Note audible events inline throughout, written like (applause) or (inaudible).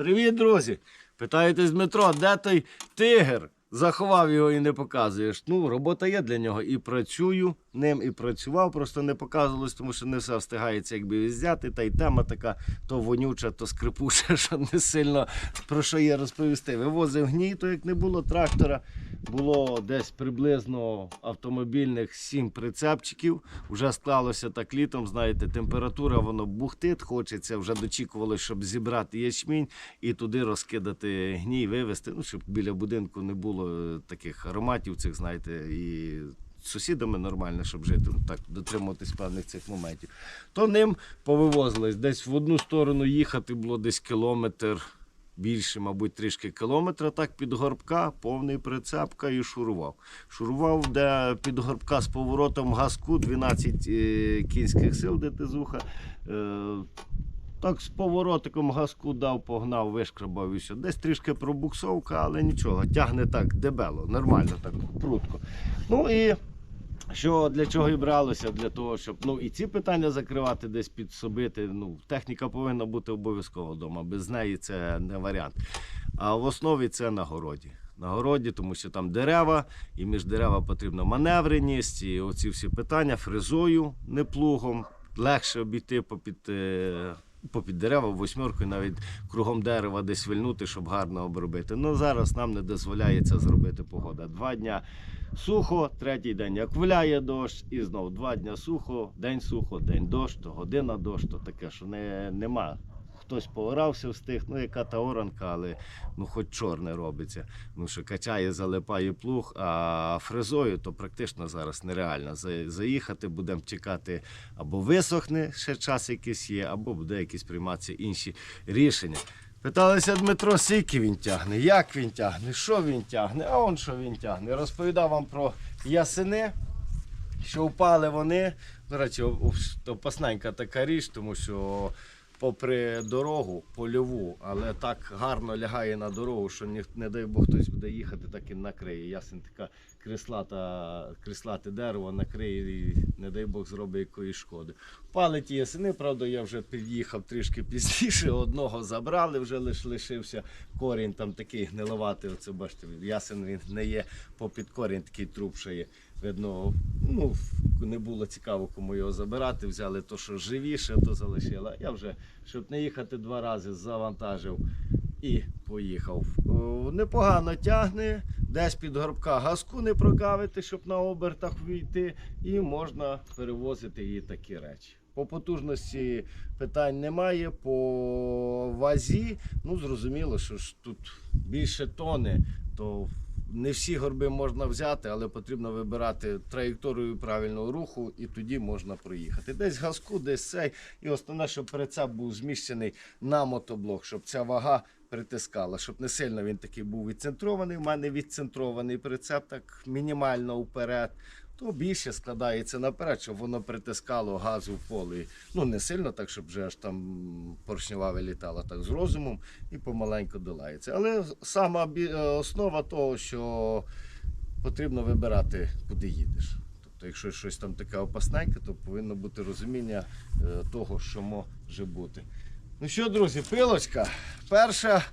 Привіт, друзі! Питаєтесь, Дмитро, де той тигр? Заховав його і не показуєш. Ну, робота є для нього. І працюю ним, і працював, просто не показувалось, тому що не все встигається якби взяти. Та й тема така то вонюча, то скрипуча, (laughs) що не сильно про що є розповісти. Вивозив гній, то як не було трактора, було десь приблизно автомобільних сім прицепчиків. Вже склалося так літом, знаєте, температура, воно бухтить, хочеться, вже дочікувалося, щоб зібрати ячмінь і туди розкидати гній, вивезти, ну, щоб біля будинку не було е, таких ароматів цих, знаєте, і з сусідами нормально, щоб жити, ну, так, дотримуватись певних цих моментів. То ним повивозились. Десь в одну сторону їхати було десь кілометр. Більше, мабуть, трішки кілометра, так під горбка, повний прицепка і шурував. Шурував, де під горбка з поворотом газку 12 е, кінських сил, де тизуха. Е, так з поворотиком газку дав, погнав, вишкрабав і все. Десь трішки пробуксовка, але нічого, тягне так дебело, нормально, так прутко. Ну і що для чого і бралося? Для того, щоб ну і ці питання закривати, десь підсобити. Ну, техніка повинна бути обов'язково вдома. Без неї це не варіант. А в основі це на городі. На городі, тому що там дерева, і між дерева потрібна маневреність, і оці всі питання фрезою, не плугом. Легше обійти попід, е, попід дерева восьмеркою, навіть кругом дерева десь вильнути, щоб гарно обробити. Ну зараз нам не дозволяє це зробити погода. Два дня сухо, третій день як вляє дощ, і знов два дня сухо, день сухо, день дощ, то година дощ, то таке, що не, нема. Хтось поорався встиг, ну яка та оранка, але ну хоч чорне робиться. Ну що качає, залипає плуг, а фрезою то практично зараз нереально. Заїхати будемо чекати або висохне, ще час якийсь є, або буде якісь прийматися інші рішення. Питалися Дмитро, скільки він тягне, як він тягне, що він тягне, а он що він тягне. Розповідав вам про ясени, що впали вони. До речі, опасненька така річ, тому що попри дорогу польову, але так гарно лягає на дорогу, що не дай Бог хтось буде їхати, так і накриє. Ясен така крислата, крислате дерево накриє і не дай Бог зробить якоїсь шкоди. Впали ті ясени, правда, я вже під'їхав трішки пізніше, одного забрали, вже лиш лишився корінь там такий гниловатий. Оце бачите, ясен він не є попід корінь, такий труп ще є. Видно, ну, не було цікаво, кому його забирати. Взяли то, що живіше, то залишили. Я вже, щоб не їхати два рази, завантажив і поїхав. Непогано тягне, десь під горбка газку не прокавити, щоб на обертах війти, і можна перевозити і такі речі. По потужності питань немає, по вазі, ну зрозуміло, що ж тут більше тони, то не всі горби можна взяти, але потрібно вибирати траєкторію правильного руху, і тоді можна проїхати. Десь газку, десь цей. І основне, щоб прицеп був зміщений на мотоблок, щоб ця вага притискала, щоб не сильно він такий був відцентрований. У мене відцентрований прицеп так мінімально вперед. То більше складається наперед, щоб воно притискало газу в поле. Ну не сильно так, щоб вже аж там поршнева вилітала, так з розумом і помаленьку долається. Але сама е, основа того, що потрібно вибирати, куди їдеш. Тобто, якщо щось там таке опасненьке, то повинно бути розуміння е, того, що може бути. Ну що, друзі, пилочка. Перша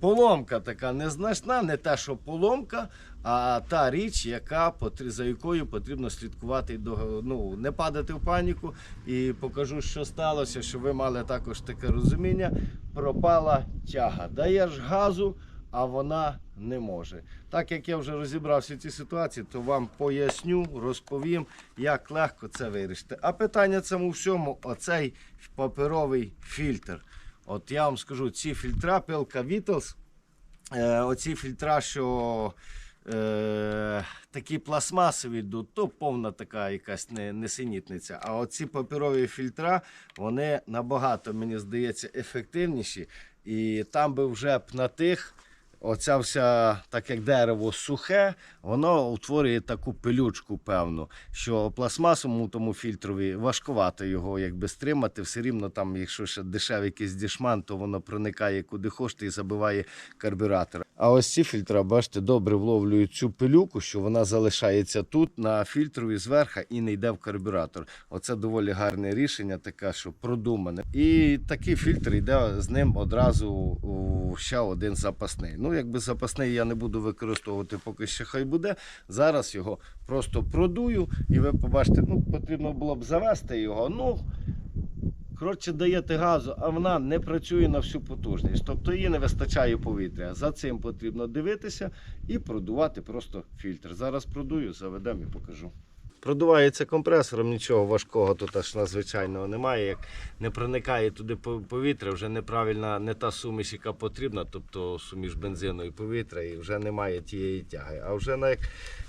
поломка така незначна, не те, що поломка, а та річ, яка за якою потрібно слідкувати ну, не падати в паніку. І покажу, що сталося, щоб ви мали також таке розуміння. Пропала тяга. Даєш газу, а вона не може. Так як я вже розібрався в цій ситуації, то вам поясню, розповім, як легко це вирішити. А питання цьому всьому оцей паперовий фільтр. От я вам скажу, ці фільтра, пилка Вітлз, е, оці фільтра, що такі пластмасові йдуть, то повна така якась не, несенітниця. А оці паперові фільтра, вони набагато, мені здається, ефективніші. І там би вже б на тих. Оця вся, так як дерево сухе, воно утворює таку пилючку певну, що пластмасовому тому фільтрові важкувато його якби стримати. Все рівно там, якщо ще дешевий якийсь дішман, то воно проникає куди хочете і забиває карбюратор. А ось ці фільтра, бачите, добре вловлюють цю пилюку, що вона залишається тут на фільтрові зверху і не йде в карбюратор. Оце доволі гарне рішення, таке, що продумане. І такий фільтр йде з ним одразу ще один запасний. Ну, якби запасний я не буду використовувати, поки ще хай буде. Зараз його просто продую, і ви побачите, ну потрібно було б завести його. Ну Коротше, даєте газу, а вона не працює на всю потужність. Тобто їй не вистачає повітря. За цим потрібно дивитися і продувати просто фільтр. Зараз продую, заведемо і покажу. Продувається компресором, нічого важкого тут аж надзвичайного немає. Як не проникає туди повітря, вже неправильна не та суміш, яка потрібна, тобто суміш бензину і повітря, і вже немає тієї тяги. А вже на як,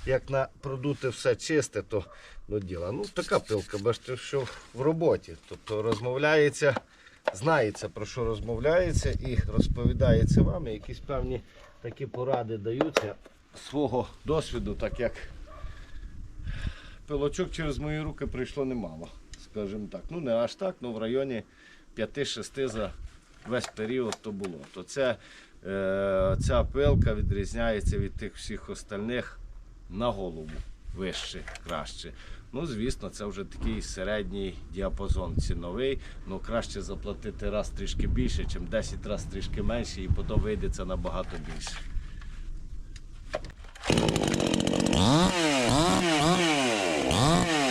як на продути все чисте, то ну, діла. Ну, така пилка, бачите, що в роботі. Тобто розмовляється, знається про що розмовляється і розповідається вам. І якісь певні такі поради даються свого досвіду, так як пилочок через мої руки прийшло немало, скажімо так. Ну не аж так, ну в районі 5-6 за весь період то було. То це, е, ця пилка відрізняється від тих всіх остальних на голову вище, краще. Ну, звісно, це вже такий середній діапазон ціновий. Ну краще заплатити раз трішки більше, чим 10 раз трішки менше, і потім вийде це набагато більше. Ще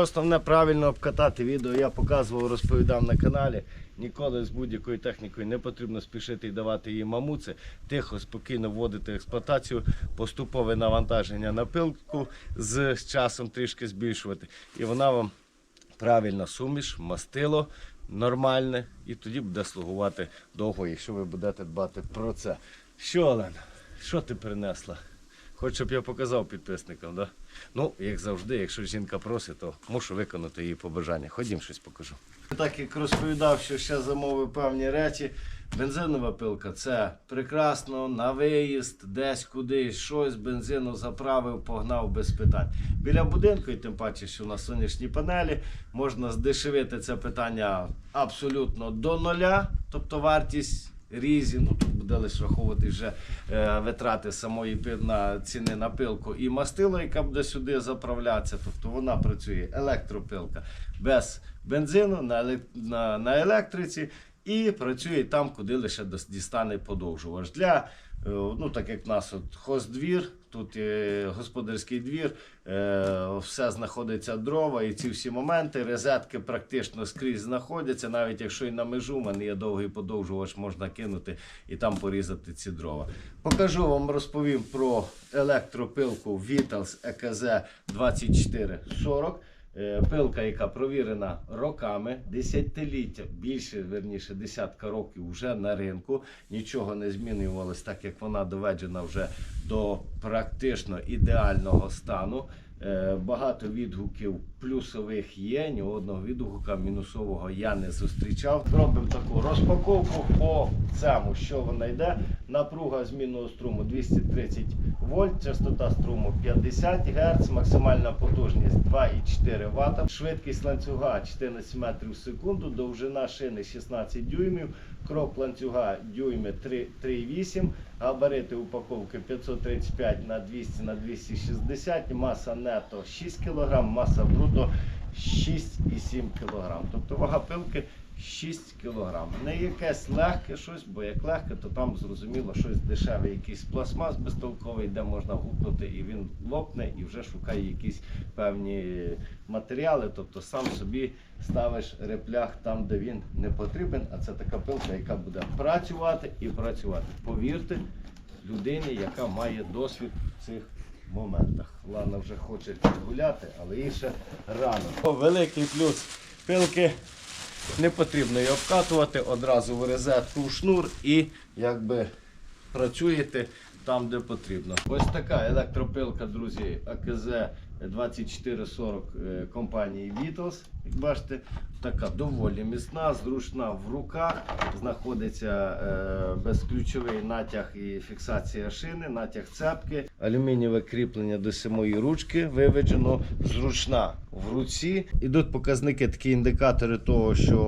основне правильно обкатати відео. Я показував, розповідав на каналі. Ніколи з будь-якою технікою не потрібно спішити і давати їй мамуци. Тихо, спокійно вводити експлуатацію, поступове навантаження на пилку з часом трішки збільшувати. І вона вам правильно суміш, мастило нормальне, і тоді буде слугувати довго, якщо ви будете дбати про це. Що, Олена, що ти принесла? Хоч щоб я показав підписникам, да? Ну, як завжди, якщо жінка просить, то мушу виконати її побажання. Ходім щось покажу. Так як розповідав, що ще замовив певні речі. Бензинова пилка це прекрасно, на виїзд, десь кудись, щось, бензину заправив, погнав без питань. Біля будинку, і тим паче, що на сонячній панелі, можна здешевити це питання абсолютно до нуля, тобто вартість різі, ну тут буде лише раховувати вже е, витрати самої на ціни на пилку і мастило, яка буде сюди заправлятися. Тобто вона працює електропилка без бензину на, на, на електриці і працює там, куди лише дістане подовжувач. Для ну так як в нас от хоздвір, тут е, господарський двір, е, все знаходиться дрова, і ці всі моменти, розетки практично скрізь знаходяться. Навіть якщо і на межу в мене є довгий подовжувач, можна кинути і там порізати ці дрова. Покажу вам, розповім про електропилку Vitals EKZ 2440. Е, Пилка, яка провірена роками, десятиліття, більше верніше десятка років вже на ринку. Нічого не змінювалось, так як вона доведена вже до практично ідеального стану. Е, Багато відгуків плюсових є, ні одного відгука мінусового я не зустрічав. Зробимо таку розпаковку по цьому, що вона йде. Напруга змінного струму 230 вольт, частота струму 50 Гц, максимальна потужність 2,4 Вт, швидкість ланцюга 14 метрів в секунду, довжина шини 16 дюймів, крок ланцюга дюйми 3 3,8, габарити упаковки 535 на 200 на 260, маса нето 6 кг, маса бруто 6,7 кг. Тобто вага пилки 6 кг. Не якесь легке щось, бо як легке, то там зрозуміло щось дешеве, якийсь пластмас безтолковий, де можна гупнути і він лопне і вже шукає якісь певні матеріали. Тобто сам собі ставиш реплях там, де він не потрібен. А це така пилка, яка буде працювати і працювати. Повірте людині, яка має досвід в цих моментах. Лана вже хоче гуляти, але ще рано. Великий плюс пилки. Не потрібно її обкатувати одразу в розетку шнур і якби працюєте там, де потрібно. Ось така електропилка, друзі, АКЗ 2440 е, компанії Beatles. Як бачите, така доволі міцна, зручна в руках. Знаходиться е, безключовий натяг і фіксація шини, натяг цепки, алюмінієве кріплення до самої ручки виведено, зручна в руці. Ідуть показники, такі індикатори того, що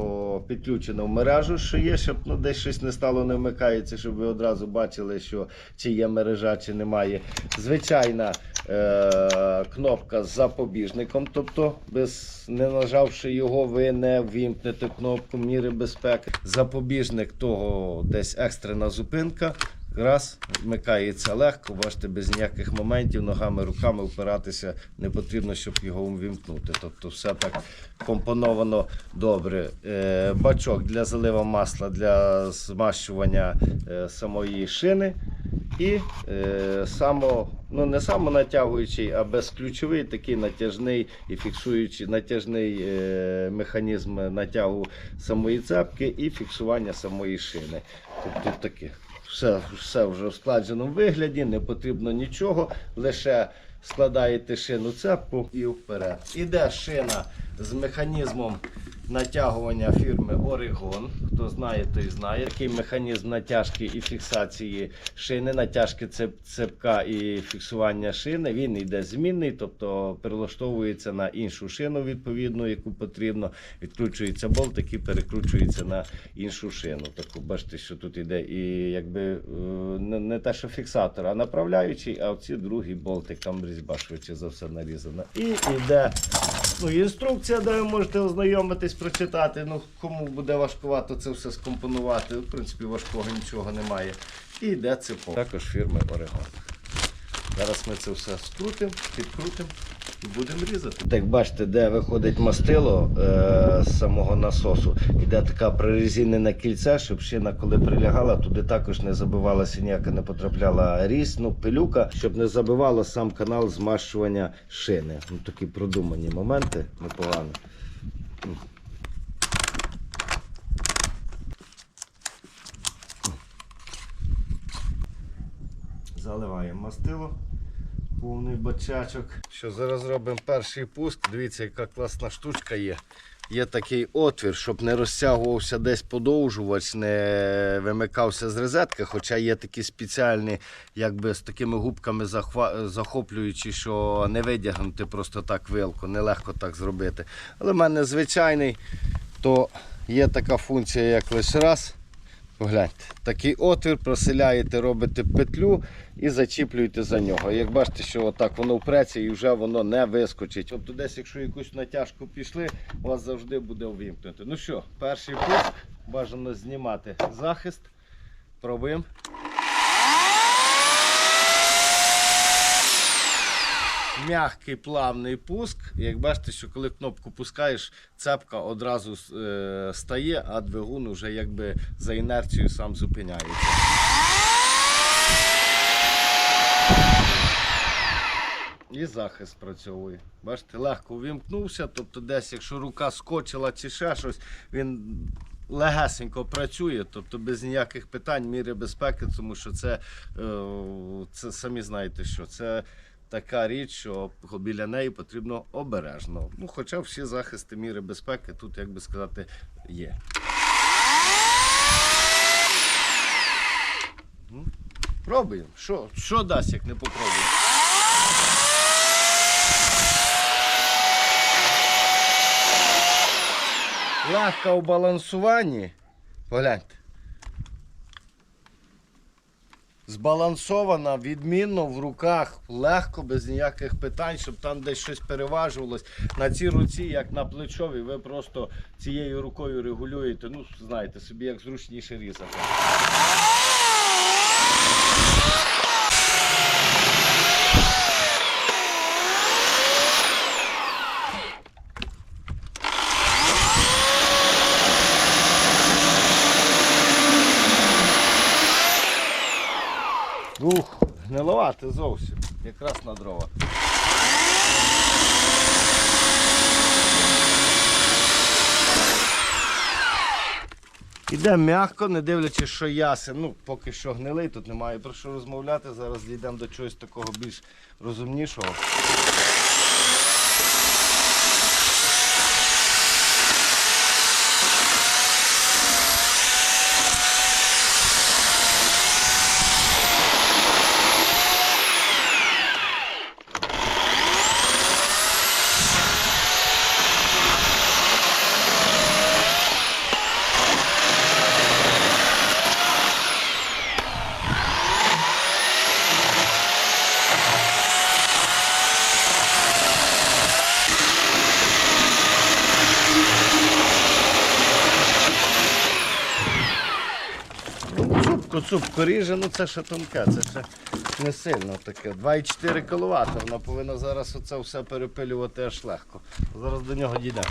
підключено в мережу, що є, щоб ну, десь щось не стало, не вмикається, щоб ви одразу бачили, що чи є мережа, чи немає. Звичайна е- кнопка з запобіжником, тобто без не нажавши його, ви не ввімкнете кнопку міри безпеки. Запобіжник того десь екстрена зупинка. Раз, вмикається легко, бачите, без ніяких моментів, ногами, руками впиратися не потрібно, щоб його увімкнути. Тобто все так компоновано добре. Е, бачок для залива масла для змащування е, самої шини. І е, само, ну не самонатягуючий, а безключовий такий натяжний і фіксуючий натяжний е, механізм натягу самої цепки і фіксування самої шини. Тобто таке. Все, все вже в складеному вигляді, не потрібно нічого, лише складаєте шину цепку і вперед. Іде шина з механізмом натягування фірми Oregon. Хто знає, той знає. Такий механізм натяжки і фіксації шини, натяжки цеп, цепка і фіксування шини. Він йде змінний, тобто перелаштовується на іншу шину, відповідну, яку потрібно. Відкручується болтик і перекручується на іншу шину. Таку бачите, що тут йде і якби е, не, те, що фіксатор, а направляючий, а оці другий болтик, там різьба швидше за все нарізана. І йде ну, інструкція, де ви можете ознайомитись, прочитати. Ну, кому буде важкувато це все скомпонувати. В принципі, важкого нічого немає. І йде цепок. Також фірми Орегон. Зараз ми це все скрутимо, підкрутимо будемо різати. Так бачите, де виходить мастило е, з самого насосу, іде така прорезинене кільце, щоб шина, коли прилягала, туди також не забивалася ніяка, не потрапляла різь, ну, пилюка, щоб не забивало сам канал змащування шини. Ну, такі продумані моменти, непогано. Заливаємо мастило. Повний бачачок. Що зараз робимо перший пуск. Дивіться, яка класна штучка є. Є такий отвір, щоб не розтягувався десь подовжувач, не вимикався з розетки, хоча є такі спеціальні, якби з такими губками захва- захоплюючі, що не видягнути просто так вилку, нелегко так зробити. Але в мене звичайний, то є така функція, як лише раз. Погляньте, такий отвір, проселяєте, робите петлю і зачіплюєте за нього. Як бачите, що отак воно впреться і вже воно не вискочить. Тобто десь, якщо якусь натяжку пішли, у вас завжди буде увімкнути. Ну що, перший пуск, бажано знімати захист. Пробуємо. Мягкий плавний пуск. Як бачите, що коли кнопку пускаєш, цепка одразу е, стає, а двигун вже якби за інерцією сам зупиняється. І захист працьовує. Бачите, легко увімкнувся, тобто десь, якщо рука скочила чи ще щось, він легесенько працює, тобто без ніяких питань, міри безпеки, тому що це, е, це самі знаєте, що це така річ, що біля неї потрібно обережно. Ну, хоча всі захисти міри безпеки тут, як би сказати, є. Ну, Пробуємо. Що, що дасть, як не попробуємо? Легка у балансуванні. Погляньте. Збалансована, відмінно в руках, легко, без ніяких питань, щоб там десь щось переважувалось. На цій руці, як на плечовій, ви просто цією рукою регулюєте, ну, знаєте, собі як зручніше різати. Ух, гниловати зовсім. Якраз на дрова. Іде м'яко, не дивлячись, що ясен. Ну, поки що гнилий, тут немає про що розмовляти. Зараз дійдемо до чогось такого більш розумнішого. Цупко, коріже, ріже, ну це ще тонке, це ще не сильно таке. 2,4 кВт. Вона повинна зараз оце все перепилювати аж легко. Зараз до нього дійдемо.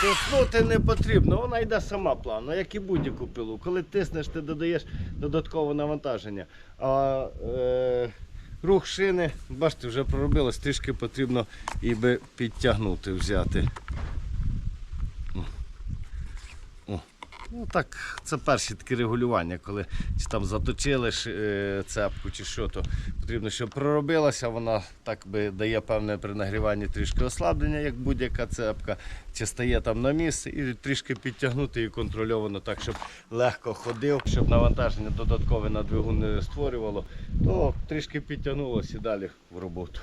Тиснути не потрібно, вона йде сама плавно, як і будь-яку пилу. Коли тиснеш, ти додаєш додаткове навантаження. А е, рух шини, бачите, вже проробилось, трішки потрібно і би підтягнути, взяти. Ну так, це перші такі регулювання, коли чи там заточили е, цепку чи що, то потрібно, щоб проробилася, вона так би дає певне при нагріванні трішки ослаблення, як будь-яка цепка, чи стає там на місце, і трішки підтягнути її контрольовано так, щоб легко ходив, щоб навантаження додаткове на двигун не створювало, то трішки підтягнулося і далі в роботу.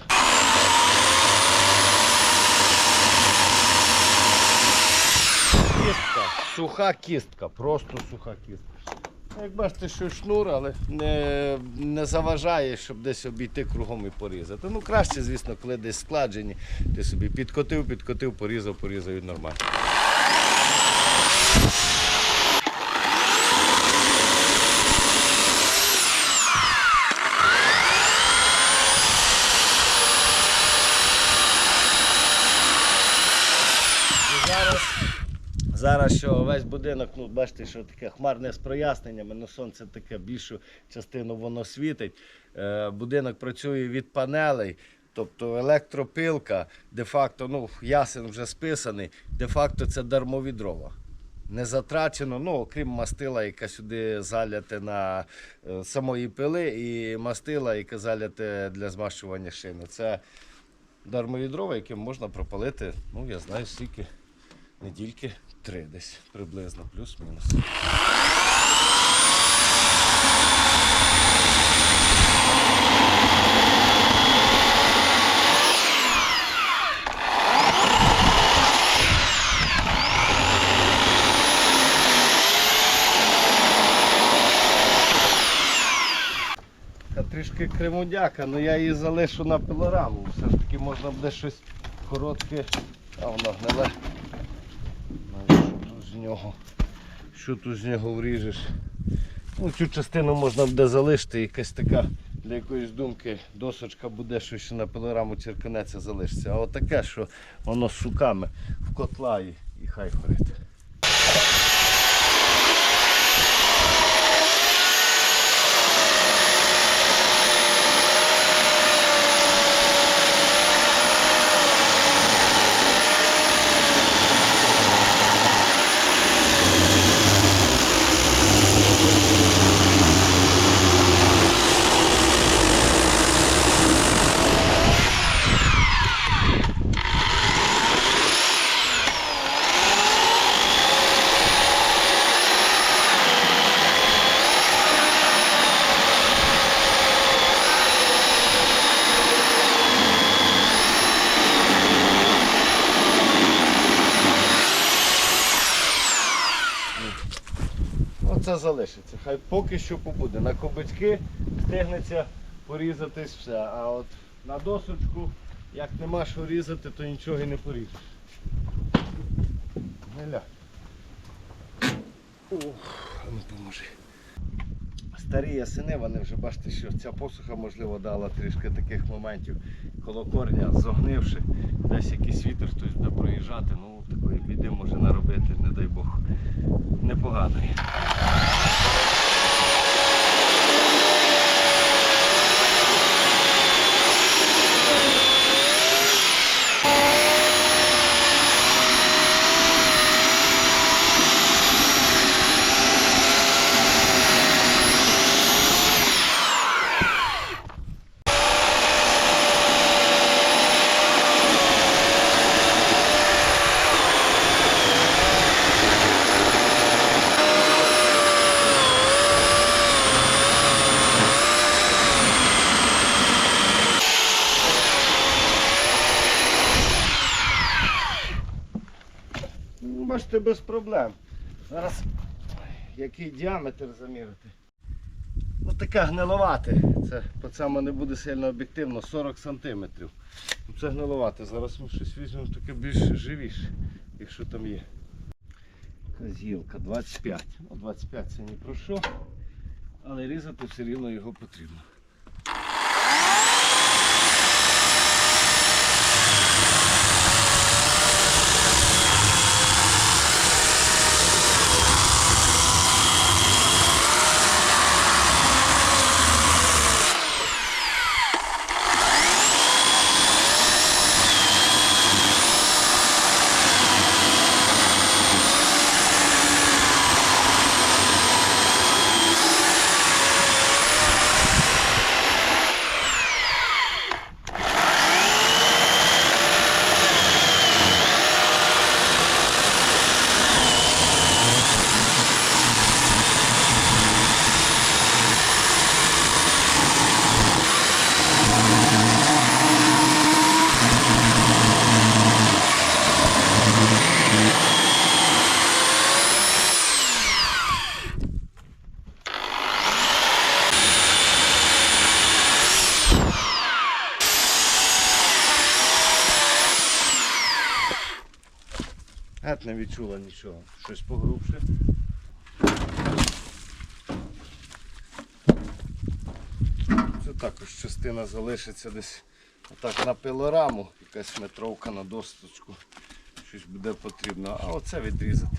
Кістка, суха кістка, просто суха кістка. Як бачите, що шнур, але не, не заважає, щоб десь обійти кругом і порізати. Ну краще, звісно, коли десь складжені, ти собі підкотив, підкотив, порізав, порізав і нормально. І зараз Що весь будинок, ну бачите, що таке хмарне з проясненнями, ну сонце таке більшу частину воно світить. Е, будинок працює від панелей, тобто електропилка, де-факто, ну, ясен вже списаний, де-факто це дармові дрова. Не затрачено, ну окрім мастила, яке сюди заляте на е, самої пили, і мастила, яке заляте для змащування шини. Це дармові дрова, яким можна пропалити, ну я знаю, скільки недільки три десь приблизно, плюс-мінус. Трішки кремудяка, але я її залишу на пилораму. Все ж таки можна буде щось коротке, а воно гниле. З нього? Що тут з нього вріжеш? Ну, цю частину можна буде залишити, якась така для якоїсь думки досочка буде, що ще на пилораму черканеться залишиться. А отаке, що воно з суками в котла і і хай горить. Оце залишиться. Хай поки що побуде. На кобички встигнеться порізатись все. А от на досочку, як нема що різати, то нічого і не поріжеш. Гниля. Ох, ну поможи. Старі ясени, вони вже бачите, що ця посуха, можливо, дала трішки таких моментів, коло корня зогнивши, десь якийсь вітер хтось буде проїжджати, ну такої біди може наробити, не дай Бог, непоганої. Ну, Бачите, без проблем. Зараз який діаметр замірити. Ось таке гниловате. Це по цьому не буде сильно об'єктивно, 40 см. Це гниловате. Зараз ми щось візьмемо таке більш живіше, якщо там є. Козілка 25. Ну, 25 це ні про що, але різати все рівно його потрібно. Не відчула нічого. Щось погрубше. Це також частина залишиться десь отак на пилораму, якась метровка на досточку. Щось буде потрібно. А оце відрізати.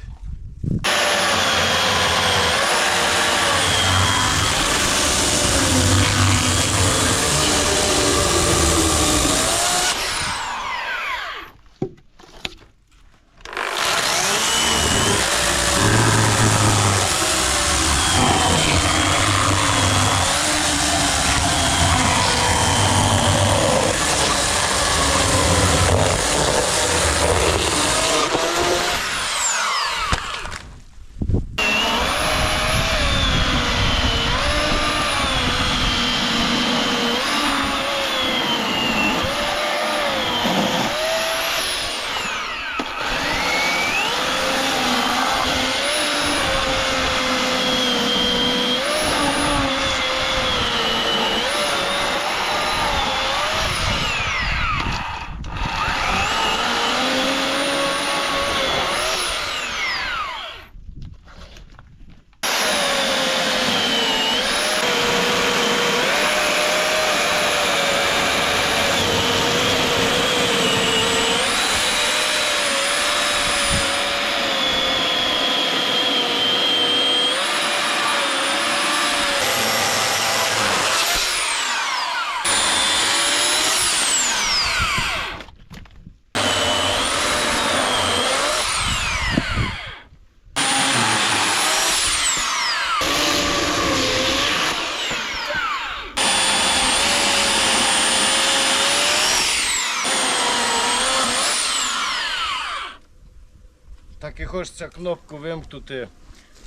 Хочеться кнопку вимкнути.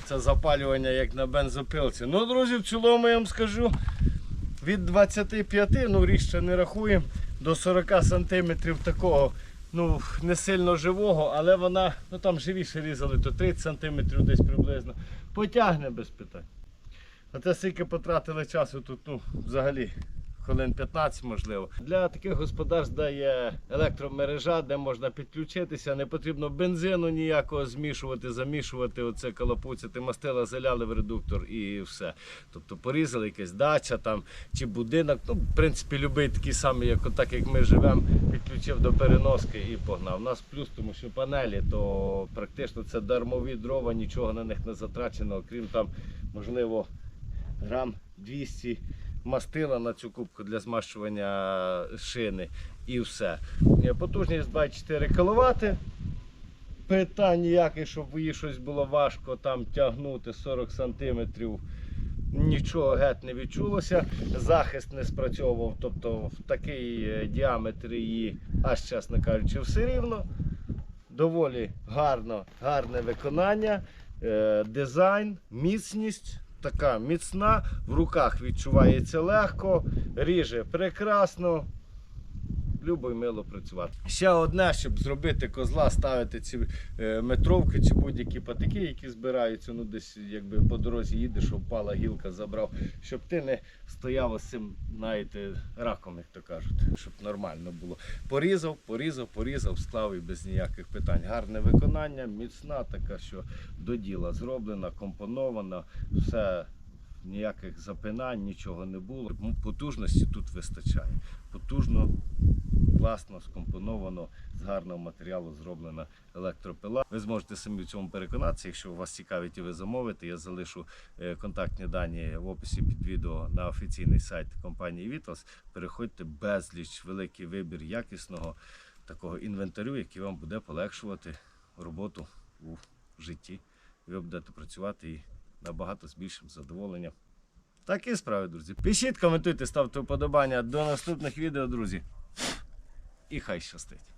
Це запалювання як на бензопилці. Ну, друзі, в цілому я вам скажу від 25, ну ріж ще не рахуємо, до 40 сантиметрів такого. Ну, не сильно живого, але вона, ну там живіше різали, то 30 сантиметрів десь приблизно. Потягне без питань. А те скільки потратили часу тут, ну, взагалі, хвилин 15 можливо. Для таких господарств, де є електромережа, де можна підключитися, не потрібно бензину ніякого змішувати, замішувати, оце калапуцяти, мастила заляли в редуктор і все. Тобто порізали якась дача там чи будинок. Ну, в принципі, любий такий самий, як отак, як ми живемо, підключив до переноски і погнав. У нас плюс, тому що панелі, то практично це дармові дрова, нічого на них не затрачено, окрім там, можливо, грам 200 мастила на цю кубку для змащування шини і все. Потужність 24 кВт. Питань ніяких, щоб їй щось було важко там тягнути 40 см. Нічого геть не відчулося. Захист не спрацьовував, тобто в такий е, діаметр її, аж чесно кажучи, все рівно. Доволі гарно, гарне виконання, е, дизайн, міцність. Така міцна, в руках відчувається легко, ріже прекрасно. Любо і мило працювати. Ще одне, щоб зробити козла, ставити ці е, метровки чи будь-які патики, які збираються, ну десь якби по дорозі їдеш, впала гілка, забрав, щоб ти не стояв з цим, знаєте, раком, як то кажуть, щоб нормально було. Порізав, порізав, порізав, склав і без ніяких питань. Гарне виконання, міцна така, що до діла зроблена, компонована, все. Ніяких запинань, нічого не було. Потужності тут вистачає. Потужно, класно скомпоновано, з гарного матеріалу зроблена електропила. Ви зможете самі в цьому переконатися. Якщо вас цікавить і ви замовите, я залишу е, контактні дані в описі під відео на офіційний сайт компанії Vitos. Переходьте безліч, великий вибір якісного такого інвентарю, який вам буде полегшувати роботу у житті. Ви будете працювати і набагато з більшим задоволенням. Такі справи, друзі. Пишіть, коментуйте, ставте вподобання. До наступних відео, друзі. І хай щастить.